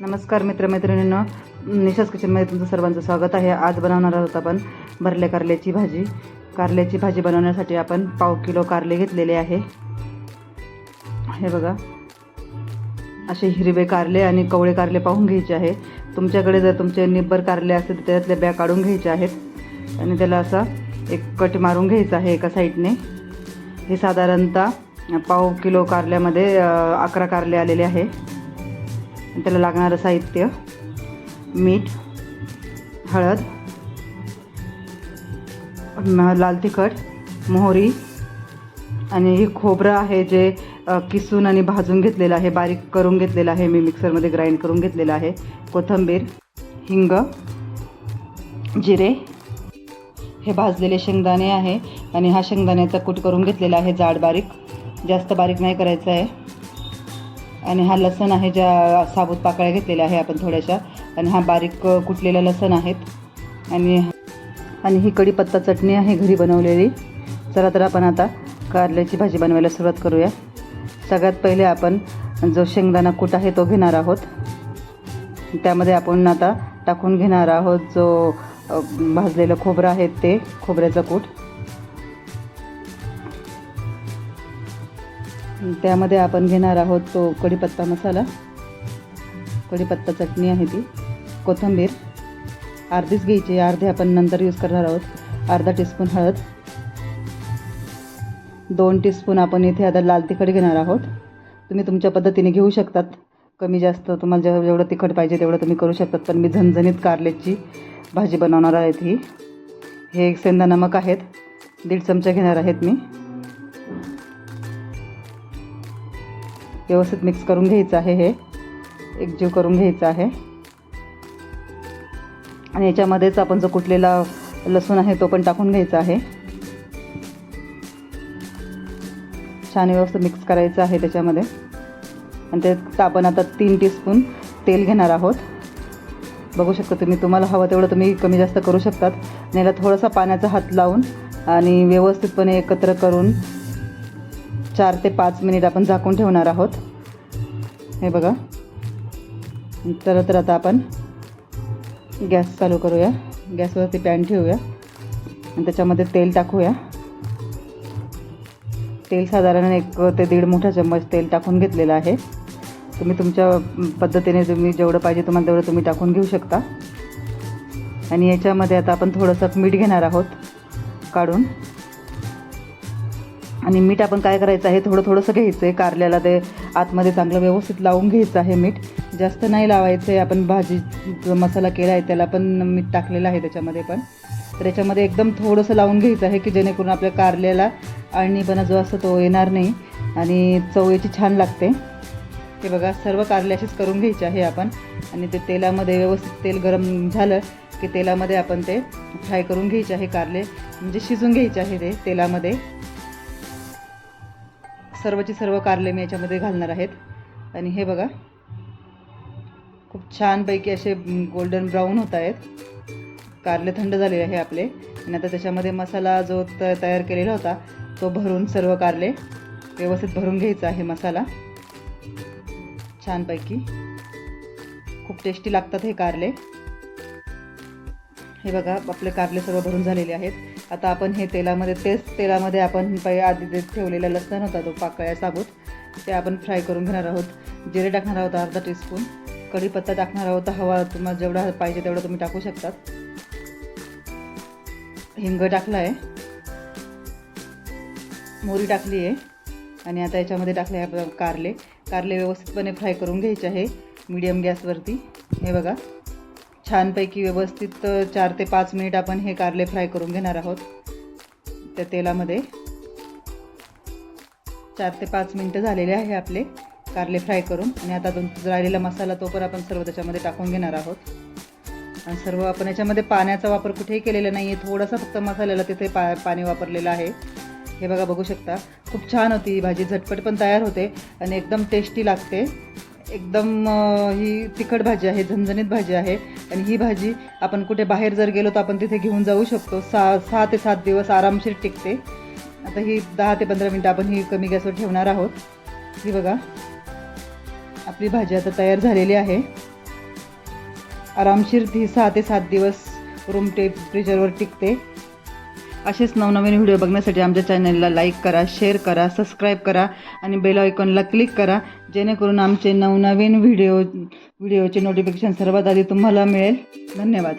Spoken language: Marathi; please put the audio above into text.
नमस्कार मित्रमैत्रिणींनो. निशास किचनमध्ये तुमचं सर्वांचं स्वागत आहे. आज बनवणार आहोत आपण भरल्या कारल्याची भाजी. कारल्याची भाजी बनवण्यासाठी आपण पाव किलो कारले घेतलेले आहे. हे बघा. असे हिरवे कारले आणि कवळे कारले पाहून घ्यायचे आहे. तुमच्याकडे जर तुमचे निब्बर कारले असतील तर त्यातल्या बॅ काढून घ्यायच्या आहेत. आणि त्याला असा एक कट मारून घ्यायचा आहे एका साईडने. हे साधारणतः पाव किलो कारल्यामध्ये अकरा कारले आलेले आहे. त्याला लागणारं साहित्य मीठ हळद लाल तिखट मोहरी आणि हे खोबरं आहे जे किसून आणि भाजून घेतलेलं आहे बारीक करून घेतलेलं आहे मी मिक्सरमध्ये ग्राइंड करून घेतलेलं आहे. कोथिंबीर हिंग जिरे हे भाजलेले शेंगदाणे आहे आणि हा शेंगदाण्याचा कूट करून घेतलेला आहे जाड बारीक. जास्त बारीक नाही करायचा आहे. आणि हा लसण आहे ज्या साबूत पाकळ्या घेतलेल्या आहे आपण थोड्याशा. आणि हा बारीक कुटलेला लसण आहेत. आणि आणि ही कढीपत्ता चटणी आहे घरी बनवलेली. चला तर आपण आता कारल्याची भाजी बनवायला सुरुवात करूया. सगळ्यात पहिले आपण जो शेंगदाणा कूट आहे तो घेणार आहोत. त्यामध्ये आपण आता टाकून घेणार आहोत जो भाजलेलं खोबरं आहे ते खोबऱ्याचं कूट. त्यामध्ये आपण घेणार आहोत तो कढीपत्ता मसाला. कढीपत्ता चटणी आहे ती. कोथिंबीर. अर्धीच घ्यायची अर्धे आपण नंतर यूज करणार आहोत. अर्धा टीस्पून हळद. दोन टीस्पून आपण इथे आता लाल तिखट घेणार आहोत. तुम्ही तुमच्या पद्धतीने घेऊ शकतात. कमी जास्त तुम्हाला जेव जेवढं तिखट पाहिजे तेवढं तुम्ही करू शकतात. पण मी झणझणीत कारल्याची भाजी बनवणार आहेत ही हे एक सेंदा नमक आहेत. दीड चमचा घेणार आहेत मी. व्यवस्थित मिक्स करून घ्यायचं आहे हे. एकजीव करून घ्यायचं आहे. आणि याच्यामध्येच आपण जो कुठलेला लसूण आहे तो पण टाकून घ्यायचा आहे. छान व्यवस्थित मिक्स करायचं आहे त्याच्यामध्ये. आणि त्यात आपण आता तीन टीस्पून तेल घेणार आहोत. बघू शकता तुम्ही तुम्हाला हवं तेवढं तुम्ही कमी जास्त करू शकतात. आणि याला थोडासा पाण्याचा हात लावून आणि व्यवस्थितपणे एकत्र करून चार ते पाच मिनिट आपण झाकून ठेवणार आहोत. हे बघा. तर तर आता आपण गॅस चालू करूया. गॅसवरती पॅन ठेवूया. आणि त्याच्यामध्ये तेल टाकूया. तेल साधारण एक ते दीड मोठा चम्मच तेल टाकून घेतलेलं आहे. तुम्ही तुमच्या पद्धतीने तुम्ही जेवढं पाहिजे तुम्हाला तेवढं तुम्ही टाकून घेऊ शकता. आणि याच्यामध्ये आता आपण थोडंसं मीठ घेणार आहोत. काढून. आणि मीठ आपण काय करायचं आहे? थोडं थोडंसं घ्यायचं आहे कारल्याला ते आतमध्ये चांगलं व्यवस्थित लावून घ्यायचं आहे मीठ. जास्त नाही लावायचं आहे आपण भाजी जो मसाला केला आहे त्याला पण मीठ टाकलेलं आहे त्याच्यामध्ये पण. तर याच्यामध्ये एकदम थोडंसं लावून घ्यायचं आहे की जेणेकरून आपल्या कारल्याला अळणीपणा जो असतो तो येणार नाही आणि चव याची छान लागते. हे बघा सर्व कारल्याशीच करून घ्यायचे आहे आपण. आणि ते तेलामध्ये व्यवस्थित तेल गरम झालं की तेलामध्ये आपण ते फ्राय करून घ्यायचे आहे कारले. म्हणजे शिजून घ्यायचे आहे ते तेलामध्ये. सर्वचे सर्व कारले मी याच्यामध्ये घालणार आहेत. आणि हे बघा. खूप छानपैकी असे गोल्डन ब्राऊन होत आहेत. कारले थंड झालेले आहे आपले. आणि आता त्याच्यामध्ये मसाला जो तयार केलेला होता तो भरून सर्व कारले व्यवस्थित भरून घ्यायचा आहे मसाला. छानपैकी. खूप टेस्टी लागतात हे कारले. हे बघा आपले कारले सर्व भरून झालेले आहेत. आता आपण हे तेलामध्ये तेच तेलामध्ये आपण पहिले आधी ठेवलेला लसण होता तो पाकळ्या साबूत ते आपण फ्राय करून घेणार आहोत. जिरे टाकणार आहोत अर्धा टीस्पून कढीपत्ता टाकणार आहोत हवा तुम्हाला जेवढा पाहिजे तेवढं तुम्ही टाकू शकतात हिंग टाकला आहे मोरी टाकली आहे. आणि आता याच्यामध्ये टाकले आहे कारले. कारले व्यवस्थितपणे फ्राय करून घ्यायचे आहे. मीडियम गॅसवरती हे बघा. छानपैकी व्यवस्थित चार ते पाच मिनिट आपण हे कारले फ्राय करून घेणार आहोत. त्या तेलामध्ये चार ते पाच मिनटं झालेले आहे आपले कारले फ्राय करून. आणि आता दोन राहिलेला मसाला तो पण आपण सर्व त्याच्यामध्ये टाकून घेणार आहोत. आणि सर्व आपण याच्यामध्ये पाण्याचा वापर कुठेही केलेला नाही आहे थोडासा फक्त मसाल्याला तिथे पा पाणी वापरलेलं आहे. हे बघा बघू शकता. खूप छान होती ही भाजी. झटपट पण तयार होते आणि एकदम टेस्टी लागते. एकदम ही तिखट भाजी आहे झणझणीत भाजी आहे. आणि ही भाजी आपण कुठे बाहेर जर गेलो तर आपण तिथे घेऊन जाऊ शकतो. सहा सहा ते सात दिवस आरामशीर टिकते. आता ही दहा ते पंधरा मिनटं आपण ही कमी गॅसवर ठेवणार आहोत. ही बघा. आपली भाजी आता तयार झालेली आहे. आरामशीर ती सहा ते सात दिवस रूम टेम्परेचरवर टिकते. असेच नवनवीन व्हिडिओ बघण्यासाठी आमच्या चॅनलला लाईक करा शेअर करा सबस्क्राईब करा आणि बेल आयकॉनला क्लिक करा. जेणेकरून आमचे नवनवीन व्हिडिओ व्हिडिओचे नोटिफिकेशन सर्वात आधी तुम्हाला मिळेल. धन्यवाद.